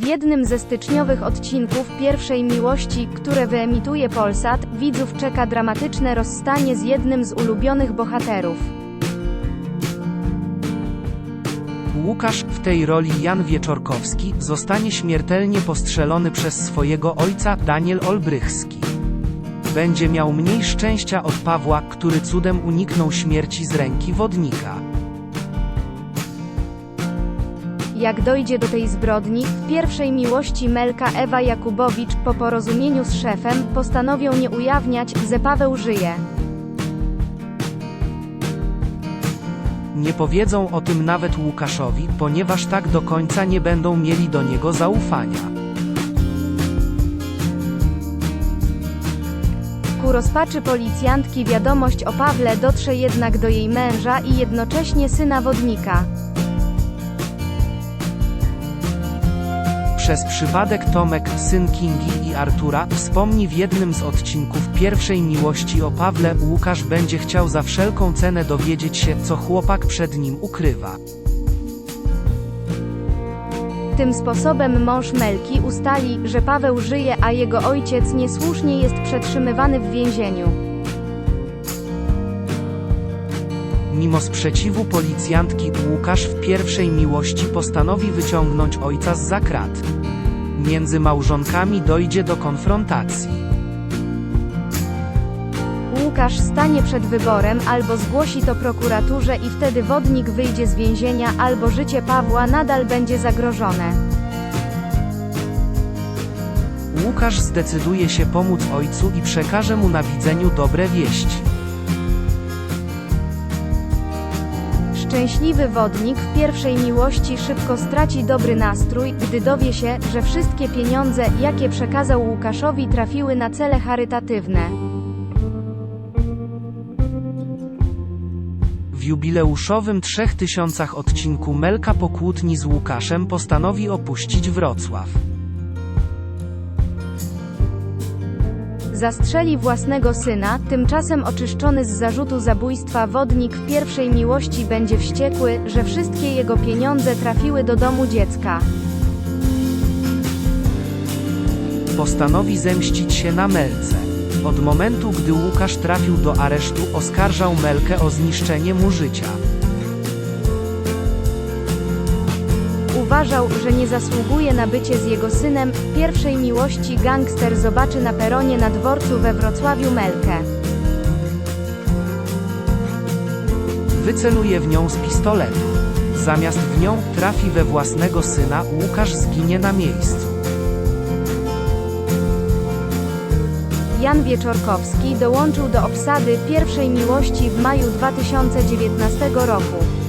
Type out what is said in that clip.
jednym ze styczniowych odcinków Pierwszej Miłości, które wyemituje Polsat, widzów czeka dramatyczne rozstanie z jednym z ulubionych bohaterów. Łukasz, w tej roli Jan Wieczorkowski, zostanie śmiertelnie postrzelony przez swojego ojca, Daniel Olbrychski. Będzie miał mniej szczęścia od Pawła, który cudem uniknął śmierci z ręki wodnika. Jak dojdzie do tej zbrodni, w pierwszej miłości Melka Ewa Jakubowicz, po porozumieniu z szefem, postanowią nie ujawniać, że Paweł żyje. Nie powiedzą o tym nawet Łukaszowi, ponieważ tak do końca nie będą mieli do niego zaufania. Ku rozpaczy policjantki wiadomość o Pawle dotrze jednak do jej męża i jednocześnie syna wodnika. Przez przypadek Tomek, syn Kingi i Artura, wspomni w jednym z odcinków pierwszej miłości o Pawle, Łukasz będzie chciał za wszelką cenę dowiedzieć się, co chłopak przed nim ukrywa. Tym sposobem mąż Melki ustali, że Paweł żyje, a jego ojciec niesłusznie jest przetrzymywany w więzieniu. Mimo sprzeciwu policjantki, Łukasz w pierwszej miłości postanowi wyciągnąć ojca z zakrat. Między małżonkami dojdzie do konfrontacji. Łukasz stanie przed wyborem albo zgłosi to prokuraturze i wtedy wodnik wyjdzie z więzienia, albo życie Pawła nadal będzie zagrożone. Łukasz zdecyduje się pomóc ojcu i przekaże mu na widzeniu dobre wieści. Szczęśliwy wodnik w pierwszej miłości szybko straci dobry nastrój, gdy dowie się, że wszystkie pieniądze, jakie przekazał Łukaszowi, trafiły na cele charytatywne. W jubileuszowym 3000 odcinku Melka po kłótni z Łukaszem postanowi opuścić Wrocław. Zastrzeli własnego syna, tymczasem oczyszczony z zarzutu zabójstwa wodnik w pierwszej miłości będzie wściekły, że wszystkie jego pieniądze trafiły do domu dziecka. Postanowi zemścić się na Melce. Od momentu, gdy Łukasz trafił do aresztu, oskarżał Melkę o zniszczenie mu życia. Uważał, że nie zasługuje na bycie z jego synem. Pierwszej miłości gangster zobaczy na peronie na dworcu we Wrocławiu Melkę. Wyceluje w nią z pistoletu. Zamiast w nią trafi we własnego syna, Łukasz zginie na miejscu. Jan Wieczorkowski dołączył do obsady pierwszej miłości w maju 2019 roku.